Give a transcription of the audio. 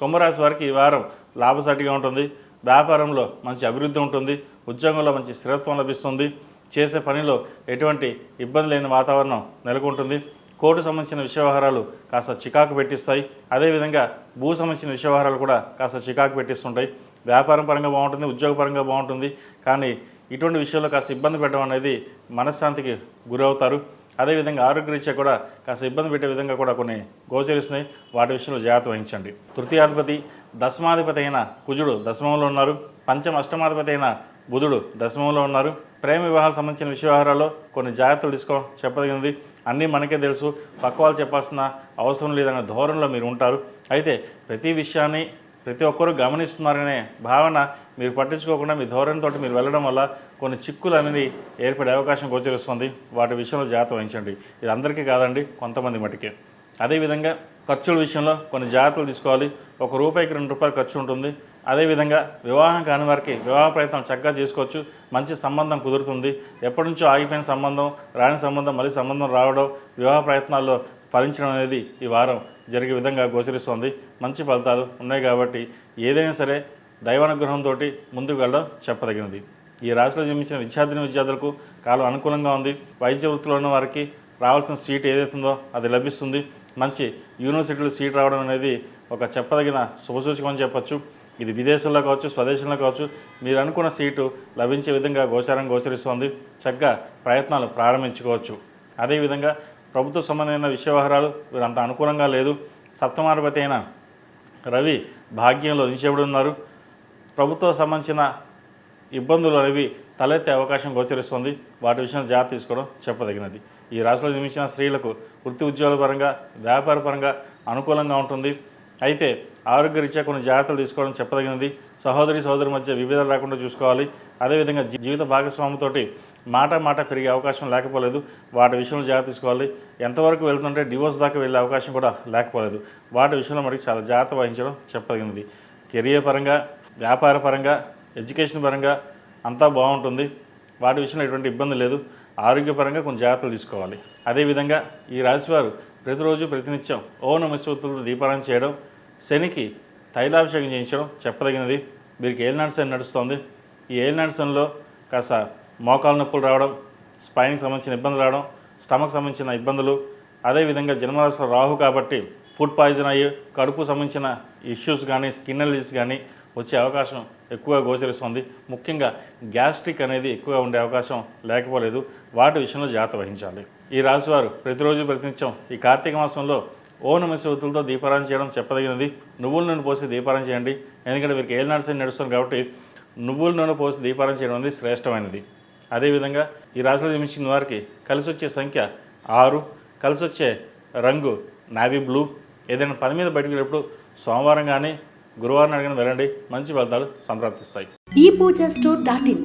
కుంభరాశి వారికి ఈ వారం లాభసాటిగా ఉంటుంది. వ్యాపారంలో మంచి అభివృద్ధి ఉంటుంది. ఉద్యోగంలో మంచి స్థిరత్వం లభిస్తుంది. చేసే పనిలో ఎటువంటి ఇబ్బంది లేని వాతావరణం నెలకొంటుంది. కోర్టు సంబంధించిన విషయ కాస్త చికాకు పెట్టిస్తాయి. అదేవిధంగా భూ సంబంధించిన విషయ కూడా కాస్త చికాకు పెట్టిస్తుంటాయి. వ్యాపారం పరంగా బాగుంటుంది ఉద్యోగపరంగా బాగుంటుంది. కానీ ఇటువంటి విషయంలో కాస్త ఇబ్బంది పెట్టడం అనేది మనశ్శాంతికి గురవుతారు. అదేవిధంగా ఆరోగ్యరీత్యా కూడా కాస్త ఇబ్బంది పెట్టే విధంగా కూడా కొన్ని గోచరిస్తున్నాయి వాటి విషయంలో జాగ్రత్త వహించండి. తృతీయాధిపతి దశమాధిపతి అయిన కుజుడు దశమంలో ఉన్నారు. పంచమ అష్టమాధిపతి అయిన బుధుడు దశమంలో ఉన్నారు. ప్రేమ వివాహాలకు సంబంధించిన విషయవహారాల్లో కొన్ని జాగ్రత్తలు తీసుకోవడం చెప్పదగినది. అన్నీ మనకే తెలుసు. పక్క వాళ్ళు చెప్పాల్సిన అవసరం లేదనే ధోరణిలో మీరు ఉంటారు. అయితే ప్రతి విషయాన్ని ప్రతి ఒక్కరూ గమనిస్తున్నారనే భావన మీరు పట్టించుకోకుండా మీ ధోరణితో మీరు వెళ్ళడం వల్ల కొన్ని చిక్కులు అనేది ఏర్పడే అవకాశం గోచరిస్తుంది వాటి విషయంలో జాగ్రత్త వహించండి. ఇది అందరికీ కాదండి కొంతమంది మటుకే. అదేవిధంగా ఖర్చుల విషయంలో కొన్ని జాగ్రత్తలు తీసుకోవాలి. ఒక రూపాయికి రెండు రూపాయలు ఖర్చు ఉంటుంది. అదేవిధంగా వివాహం కాని వారికి వివాహ ప్రయత్నం చక్కగా చేసుకోవచ్చు. మంచి సంబంధం కుదురుతుంది. ఎప్పటి నుంచో ఆగిపోయిన సంబంధం రాని సంబంధం మళ్ళీ సంబంధం రావడం వివాహ ప్రయత్నాల్లో ఫలించడం అనేది ఈ వారం జరిగే విధంగా గోచరిస్తోంది. మంచి ఫలితాలు ఉన్నాయి కాబట్టి ఏదైనా సరే దైవానుగ్రహంతో ముందుకు వెళ్ళడం చెప్పదగినది. ఈ రాశిలో జన్మించిన విద్యార్థిని విద్యార్థులకు కాలం అనుకూలంగా ఉంది. వైద్య వృత్తిలో ఉన్న వారికి రావాల్సిన సీట్ ఏదైతుందో అది లభిస్తుంది. మంచి యూనివర్సిటీలో సీట్ రావడం అనేది ఒక చెప్పదగిన శుభసూచకం అని చెప్పచ్చు. ఇది విదేశంలో కావచ్చు స్వదేశంలో కావచ్చు మీరు అనుకున్న సీటు లభించే విధంగా గోచారం గోచరిస్తోంది. చక్కగా ప్రయత్నాలు ప్రారంభించుకోవచ్చు. అదేవిధంగా ప్రభుత్వ సంబంధమైన విషయ వ్యవహారాలు వీరంత అనుకూలంగా లేదు. సప్తమాధిపతి అయిన రవి భాగ్యంలో నిలిచేబడి ఉన్నారు ప్రభుత్వ సంబంధించిన ఇబ్బందులు అనేవి తలెత్తే అవకాశం గోచరిస్తుంది. వాటి విషయంలో జాగ్రత్త తీసుకోవడం చెప్పదగినది. ఈ రాశిలో నిర్మించిన స్త్రీలకు వృత్తి ఉద్యోగాల పరంగా వ్యాపార పరంగా అనుకూలంగా ఉంటుంది. అయితే ఆరోగ్యరీత్యా కొన్ని జాగ్రత్తలు తీసుకోవడం చెప్పదగినది సహోదరి సహోదరి మధ్య విభేదాలు రాకుండా చూసుకోవాలి. అదేవిధంగా జీవిత భాగస్వామితోటి మాట మాట పెరిగే అవకాశం లేకపోలేదు. వాటి విషయంలో జాగ్రత్త తీసుకోవాలి. ఎంతవరకు వెళ్తుంటే డివోర్స్ దాకా వెళ్ళే అవకాశం కూడా లేకపోలేదు. వాటి విషయంలో మనకి చాలా జాగ్రత్త వహించడం చెప్పదగినది. కెరియర్ పరంగా వ్యాపార పరంగా ఎడ్యుకేషన్ పరంగా అంతా బాగుంటుంది. వాటి విషయంలో ఎటువంటి ఇబ్బంది లేదు. ఆరోగ్యపరంగా కొన్ని జాగ్రత్తలు తీసుకోవాలి. అదేవిధంగా ఈ రాశివారు ప్రతిరోజు ప్రతినిత్యం ఓ నమస్వతులతో దీపారాయణ చేయడం శనికి తైలాభిషేకం చేయించడం చెప్పదగినది. వీరికి ఏలినాడ్సన్ నడుస్తుంది. ఈ ఏలినాడ్సన్లో కాస్త మోకాలు నొప్పులు రావడం స్పైన్కి సంబంధించిన ఇబ్బందులు రావడం స్టమక్ సంబంధించిన ఇబ్బందులు అదేవిధంగా జన్మరాశిలో రాహు కాబట్టి ఫుడ్ పాయిజన్ అయ్యి కడుపు సంబంధించిన ఇష్యూస్ కానీ స్కిన్ అలర్జీస్ కానీ వచ్చే అవకాశం ఎక్కువగా గోచరిస్తుంది. ముఖ్యంగా గ్యాస్ట్రిక్ అనేది ఎక్కువగా ఉండే అవకాశం లేకపోలేదు. వాటి విషయంలో జాగ్రత్త వహించాలి. ఈ రాశివారు ప్రతిరోజు ప్రతినిత్యం ఈ కార్తీక మాసంలో ఓ నమశివతులతో దీపారాయణ చేయడం చెప్పదగినది. నువ్వుల నూనె పోసి దీపారాయణ చేయండి. ఎందుకంటే వీరికి ఏళ్ళు నడుస్తుంది కాబట్టి నువ్వుల నూనె పోసి దీపారాయణ చేయడం అనేది శ్రేష్టమైనది. అదేవిధంగా ఈ రాశిలో జన్మించిన వారికి కలిసి వచ్చే సంఖ్య ఆరు. కలిసి వచ్చే రంగు నావీ బ్లూ. ఏదైనా పని మీద బయటకు వెళ్ళినప్పుడు సోమవారం కానీ గురువారం అడిగిన వెళ్ళండి. మంచి ఫలితాలు సంప్రాప్తిస్తాయి. ఈ పూజ స్టోర్ డాట్ ఇన్.